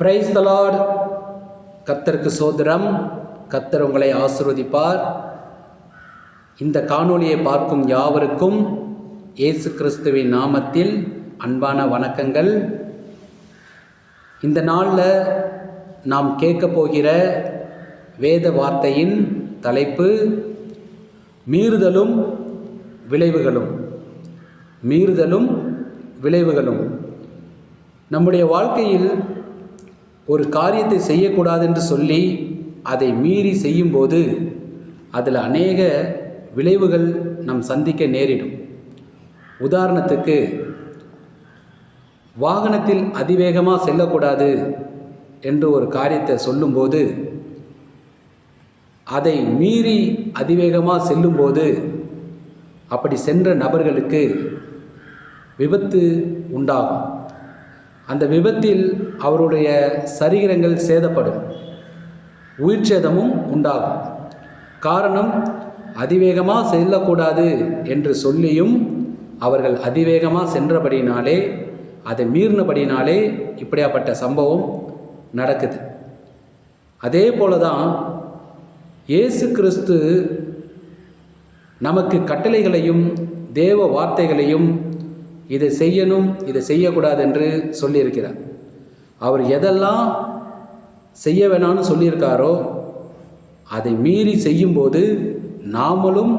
Price தலாட் கத்தருக்கு சோதரம். கத்தர் உங்களை ஆசிர்வதிப்பார். இந்த காணொளியை பார்க்கும் யாவருக்கும் இயேசு கிறிஸ்துவின் நாமத்தில் அன்பான வணக்கங்கள். இந்த நாளில் நாம் கேட்க போகிற வேத வார்த்தையின் தலைப்பு மீறுதலும் விளைவுகளும். மீறுதலும் விளைவுகளும். நம்முடைய வாழ்க்கையில் ஒரு காரியத்தை செய்யக்கூடாது என்று சொல்லி அதை மீறி செய்யும்போது அதில் அநேக விளைவுகள் நம் சந்திக்க நேரிடும். உதாரணத்துக்கு வாகனத்தில் அதிவேகமாக செல்லக்கூடாது என்று ஒரு காரியத்தை சொல்லும்போது அதை மீறி அதிவேகமாக செல்லும்போது அப்படி சென்ற நபர்களுக்கு விபத்து உண்டாகும். அந்த விபத்தில் அவருடைய சரீரங்கள் சேதப்படும். உயிர் சேதமும் உண்டாகும். காரணம் அதிவேகமாக செல்லக்கூடாது என்று சொல்லியும் அவர்கள் அதிவேகமாக சென்றபடினாலே அதை மீறினபடினாலே இப்படியாப்பட்ட சம்பவம் நடக்குது. அதே போல தான் இயேசு கிறிஸ்து நமக்கு கட்டளைகளையும் தேவ வார்த்தைகளையும் இதை செய்யணும் இதை செய்யக்கூடாது என்று சொல்லியிருக்கிறார். அவர் எதெல்லாம் செய்ய வேணாம்னு சொல்லியிருக்காரோ அதை மீறி செய்யும்போது நாமளும்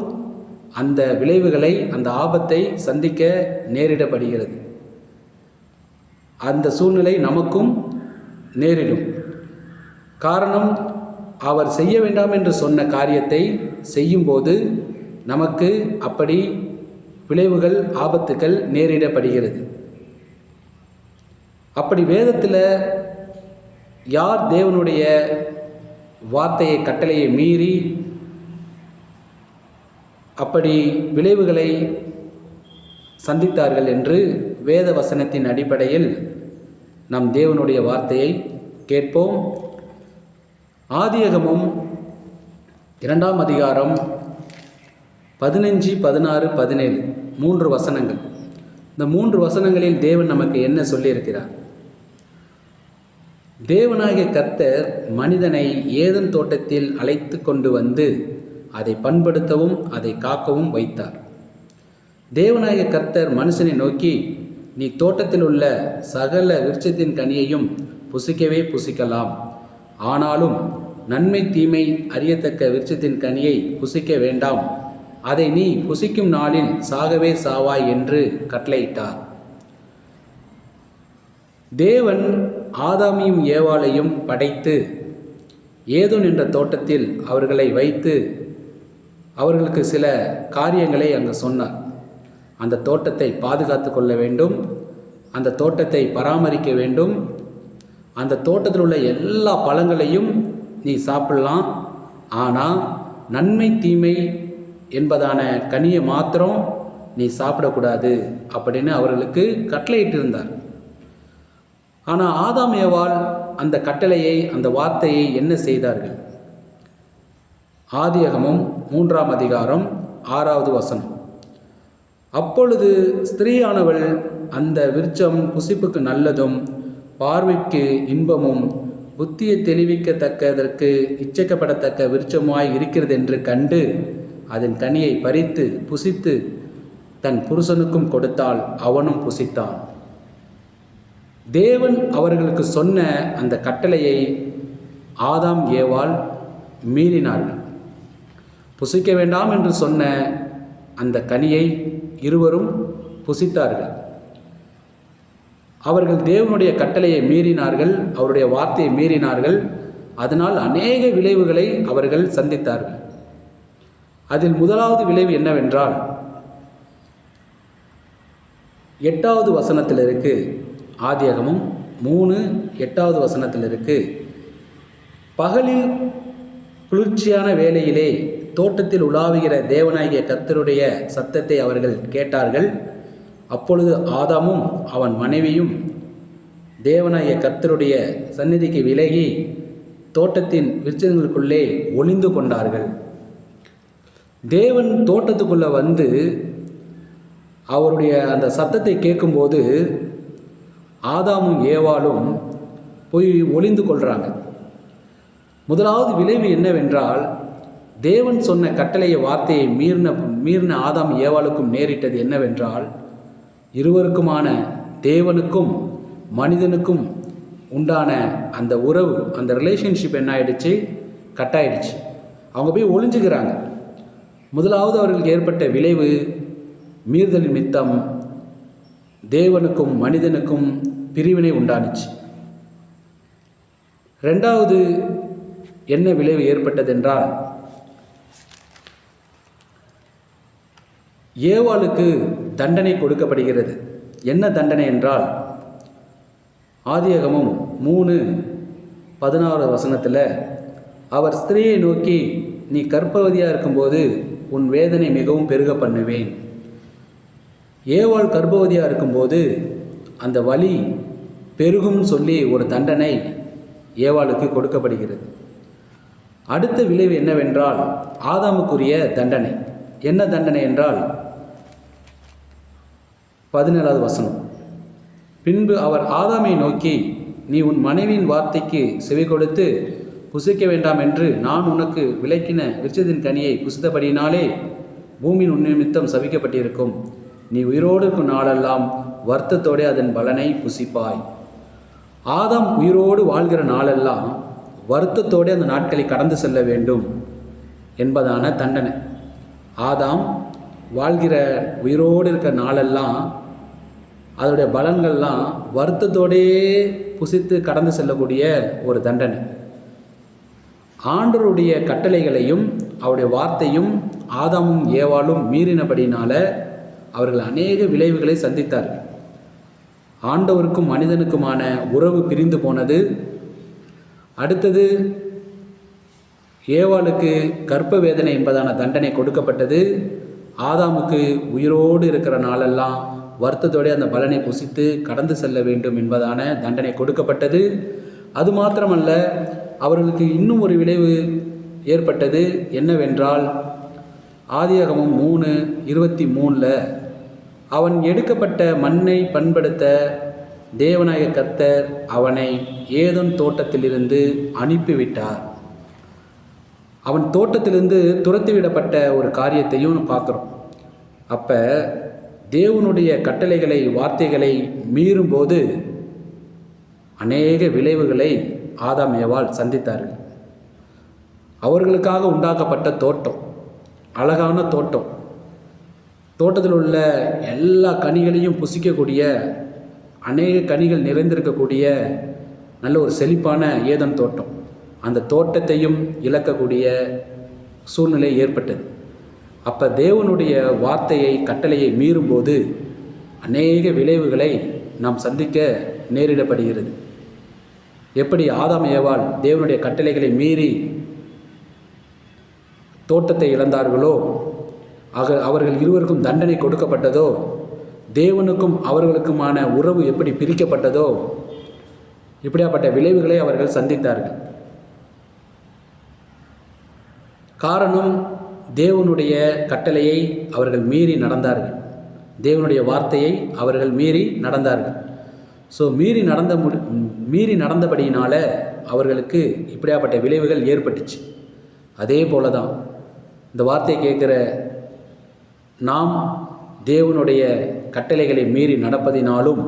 அந்த விளைவுகளை அந்த ஆபத்தை சந்திக்க நேரிடப்படுகிறது. அந்த சூழ்நிலை நமக்கும் நேரிடும். காரணம் அவர் செய்ய வேண்டாம் என்று சொன்ன காரியத்தை செய்யும்போது நமக்கு அப்படி விளைவுகள் ஆபத்துக்கள் நேரிடப்படுகிறது. அப்படி வேதத்தில் யார் தேவனுடைய வார்த்தையை கட்டளையை மீறி அப்படி விளைவுகளை சந்தித்தார்கள் என்று வேத வசனத்தின் அடிப்படையில் நம் தேவனுடைய வார்த்தையை கேட்போம். ஆதியகமும் இரண்டாம் அதிகாரம் பதினஞ்சு பதினாறு பதினேழு. மூன்று வசனங்கள். இந்த மூன்று வசனங்களில் தேவன் நமக்கு என்ன சொல்லியிருக்கிறார்? தேவனாகிய கர்த்தர் மனிதனை ஏதன் தோட்டத்தில் அழைத்து கொண்டு வந்து அதை பண்படுத்தவும் அதை காக்கவும் வைத்தார். தேவனாகிய கர்த்தர் மனுஷனை நோக்கி நீ தோட்டத்தில் உள்ள சகல விருட்சத்தின் கனியையும் புசிக்கவே புசிக்கலாம். ஆனாலும் நன்மை தீமை அறியத்தக்க விருட்சத்தின் கனியை புசிக்க வேண்டாம். அதை நீ புசிக்கும் நாளில் சாகவே சாவாய் என்று கட்டளையிட்டார். தேவன் ஆதாமியும் ஏவாளையும் படைத்து ஏதோன் என்ற தோட்டத்தில் அவர்களை வைத்து அவர்களுக்கு சில காரியங்களை அங்கு சொன்னார். அந்த தோட்டத்தை பாதுகாத்து கொள்ள வேண்டும் அந்த தோட்டத்தை பராமரிக்க வேண்டும் அந்த தோட்டத்தில் உள்ள எல்லா பழங்களையும் நீ சாப்பிடலாம். ஆனால் நன்மை தீமை என்பதான கனியை மாத்திரம் நீ சாப்பிடக்கூடாது அப்படின்னு அவர்களுக்கு கட்டளையிட்டு இருந்தார் ஆனால் ஆதாம் ஏவாள் அந்த கட்டளையை அந்த வார்த்தையை என்ன செய்தார்கள்? ஆதியகமும் மூன்றாம் அதிகாரம் ஆறாவது வசனம். அப்பொழுது ஸ்திரீயானவள் அந்த விருட்சம் புசிப்புக்கு நல்லதும் பார்வைக்கு இன்பமும் புத்தியை தெளிவிக்கத்தக்கதற்கு இச்சைக்கப்படத்தக்க விருட்சமாய் இருக்கிறது என்று கண்டு அதன் கனியை பறித்து புசித்து தன் புருஷனுக்கும் கொடுத்தால் அவனும் புசித்தான். தேவன் அவர்களுக்கு சொன்ன அந்த கட்டளையை ஆதாம் ஏவால் மீறினார்கள். புசிக்க வேண்டாம் என்று சொன்ன அந்த கனியை இருவரும் புசித்தார்கள். அவர்கள் தேவனுடைய கட்டளையை மீறினார்கள் அவருடைய வார்த்தையை மீறினார்கள். அதனால் அநேக விளைவுகளை அவர்கள் சந்தித்தார்கள். அதில் முதலாவது விளைவு என்னவென்றால் எட்டாவது வசனத்தில் இருக்கு ஆதியகமும் மூணு எட்டாவது வசனத்தில் இருக்கு பகலில் குளிர்ச்சியான வேளையிலே தோட்டத்தில் உலாவுகிற தேவனாகிய கத்தருடைய சத்தத்தை அவர்கள் கேட்டார்கள். அப்பொழுது ஆதாமும் அவன் மனைவியும் தேவனாகிய கத்தருடைய சந்நிதிக்கு விலகி தோட்டத்தின் விருச்சங்களுக்குள்ளே ஒளிந்து கொண்டார்கள். தேவன் தோட்டத்துக்குள்ளே வந்து அவருடைய அந்த சத்தத்தை கேட்கும்போது ஆதாமும் ஏவாளும் போய் ஒளிந்து கொள்கிறாங்க முதலாவது விளைவு என்னவென்றால் தேவன் சொன்ன கட்டளைய வார்த்தையை மீறின மீறின ஆதாம் ஏவாளுக்கும் நேரிட்டது என்னவென்றால் இருவருக்குமான தேவனுக்கும் மனிதனுக்கும் உண்டான அந்த உறவு அந்த ரிலேஷன்ஷிப் என்ன ஆயிடுச்சு கட் ஆயிடுச்சு அவங்க போய் ஒளிஞ்சுக்கிறாங்க. முதலாவது அவர்களுக்கு ஏற்பட்ட விளைவு மீறுதல் நிமித்தம் தேவனுக்கும் மனிதனுக்கும் பிரிவினை உண்டானுச்சு. ரெண்டாவது என்ன விளைவு ஏற்பட்டதென்றால் ஏவாளுக்கு தண்டனை கொடுக்கப்படுகிறது. என்ன தண்டனை என்றால் ஆதியகமும் மூணு பதினாறு வசனத்தில் அவர் ஸ்திரீயை நோக்கி நீ கர்ப்பவதியாக இருக்கும்போது உன் வேதனை மிகவும் பெருக பண்ணுவேன். ஏவாள் கர்ப்பவதியாக இருக்கும்போது அந்த வலி பெருகும் சொல்லி ஒரு தண்டனை ஏவாளுக்கு கொடுக்கப்படுகிறது. அடுத்த விளைவு என்னவென்றால் ஆதாமுக்குரிய தண்டனை. என்ன தண்டனை என்றால் பதினேழாவது வசனம். பின்பு அவர் ஆதாமை நோக்கி நீ உன் மனைவியின் வார்த்தைக்கு செவி கொடுத்து புசிக்க வேண்டாம் என்று நான் உனக்கு விளக்கின விருட்சத்தின் கனியை புசித்தபடியினாலே பூமியின் உன்னிமித்தம் சபிக்கப்பட்டிருக்கும். நீ உயிரோடு இருக்கும் நாளெல்லாம் வருத்தத்தோடே அதன் பலனை புசிப்பாய். ஆதாம் உயிரோடு வாழ்கிற நாளெல்லாம் வருத்தத்தோடே அந்த நாட்களை கடந்து செல்ல வேண்டும் என்பதான தண்டனை. ஆதாம் வாழ்கிற உயிரோடு இருக்கிற நாளெல்லாம் அதோடைய பலன்கள்லாம் வருத்தத்தோடே புசித்து கடந்து செல்லக்கூடிய ஒரு தண்டனை. ஆண்டருடைய கட்டளைகளையும் அவருடைய வார்த்தையும் ஆதாமும் ஏவாலும் மீறினபடினால அவர்கள் அநேக விளைவுகளை சந்தித்தார்கள் ஆண்டவருக்கும் மனிதனுக்குமான உறவு பிரிந்து போனது. அடுத்தது ஏவாளுக்கு கர்ப்ப வேதனை என்பதான தண்டனை கொடுக்கப்பட்டது. ஆதாமுக்கு உயிரோடு இருக்கிற நாளெல்லாம் வருத்தத்தோடு அந்த பலனை புசித்து கடந்து செல்ல வேண்டும் என்பதான தண்டனை கொடுக்கப்பட்டது. அது மாத்திரமல்ல அவர்களுக்கு இன்னும் ஒரு விளைவு ஏற்பட்டது என்னவென்றால் ஆதியாகமம் மூணு இருபத்தி மூணில் அவன் எடுக்கப்பட்ட மண்ணை பண்படுத்த தேவநாயக கத்தர் அவனை ஏதன் தோட்டத்திலிருந்து அனுப்பிவிட்டார். அவன் தோட்டத்திலிருந்து துரத்திவிடப்பட்ட ஒரு காரியத்தையும் பார்க்குறோம். அப்போ தேவனுடைய கட்டளைகளை வார்த்தைகளை மீறும்போது அநேக விளைவுகளை ஆதாம் ஏவாள் சந்தித்தார்கள். அவர்களுக்காக உண்டாக்கப்பட்ட தோட்டம் அழகான தோட்டம். தோட்டத்தில் உள்ள எல்லா கனிகளையும் புசிக்கக்கூடிய அநேக கனிகள் நிறைந்திருக்கக்கூடிய நல்ல ஒரு செழிப்பான ஏதன் தோட்டம். அந்த தோட்டத்தையும் இழக்கக்கூடிய சூழ்நிலை ஏற்பட்டது. அப்போ தேவனுடைய வார்த்தையை கட்டளையை மீறும்போது அநேக விளைவுகளை நாம் சந்திக்க நேரிடப்படுகிறது. எப்படி ஆதாம் ஏவாள் தேவனுடைய கட்டளைகளை மீறி தோட்டத்தை இழந்தார்களோ ஆக அவர்கள் இருவருக்கும் தண்டனை கொடுக்கப்பட்டதோ தேவனுக்கும் அவர்களுக்குமான உறவு எப்படி பிரிக்கப்பட்டதோ இப்படியாப்பட்ட விளைவுகளை அவர்கள் சந்தித்தார்கள். காரணம் தேவனுடைய கட்டளையை அவர்கள் மீறி நடந்தார்கள். தேவனுடைய வார்த்தையை அவர்கள் மீறி நடந்தார்கள். ஸோ மீறி நடந்த முடி மீறி நடந்தபடியினால் அவர்களுக்கு இப்படியாப்பட்ட விளைவுகள் ஏற்பட்டுச்சு. அதே போல தான் இந்த வார்த்தையை கேட்குற நாம் தேவனுடைய கட்டளைகளை மீறி நடப்பதினாலும்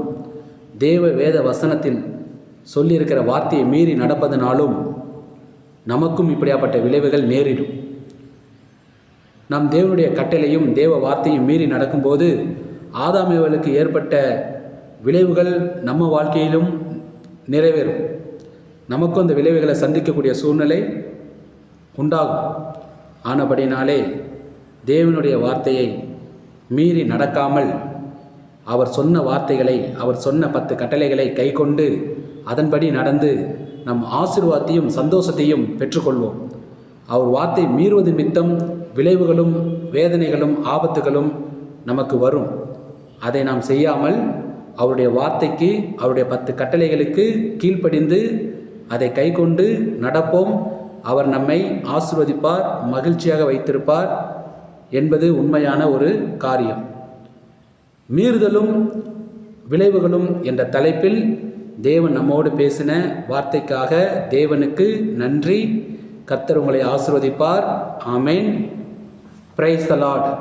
தேவ வேத வசனத்தில் சொல்லியிருக்கிற வார்த்தையை மீறி நடப்பதனாலும் நமக்கும் இப்படியாப்பட்ட விளைவுகள் நேரிடும். நாம் தேவனுடைய கட்டளையும் தேவ வார்த்தையும் மீறி நடக்கும்போது ஆதாமேவலுக்கு ஏற்பட்ட விளைவுகள் நம்ம வாழ்க்கையிலும் நிறைவேறும். நமக்கும் அந்த விளைவுகளை சந்திக்கக்கூடிய சூழ்நிலை உண்டாகும். ஆனபடினாலே தேவனுடைய வார்த்தையை மீறி நடக்காமல் அவர் சொன்ன வார்த்தைகளை அவர் சொன்ன பத்து கட்டளைகளை கை கொண்டு அதன்படி நடந்து நம் ஆசிர்வாதத்தையும் சந்தோஷத்தையும் பெற்றுக்கொள்வோம். அவர் வார்த்தை மீறுவது மித்தம் விளைவுகளும் வேதனைகளும் ஆபத்துகளும் நமக்கு வரும். அதை நாம் செய்யாமல் அவருடைய வார்த்தைக்கு அவருடைய பத்து கட்டளைகளுக்கு கீழ்ப்படிந்து அதை கை கொண்டு நடப்போம். அவர் நம்மை ஆசிர்வதிப்பார் மகிழ்ச்சியாக வைத்திருப்பார் என்பது உண்மையான ஒரு காரியம். மீறுதலும் விளைவுகளும் என்ற தலைப்பில் தேவன் நம்மோடு பேசின வார்த்தைக்காக தேவனுக்கு நன்றி. கத்தர் உங்களை ஆசிர்வதிப்பார். ஆமேன். Praise the Lord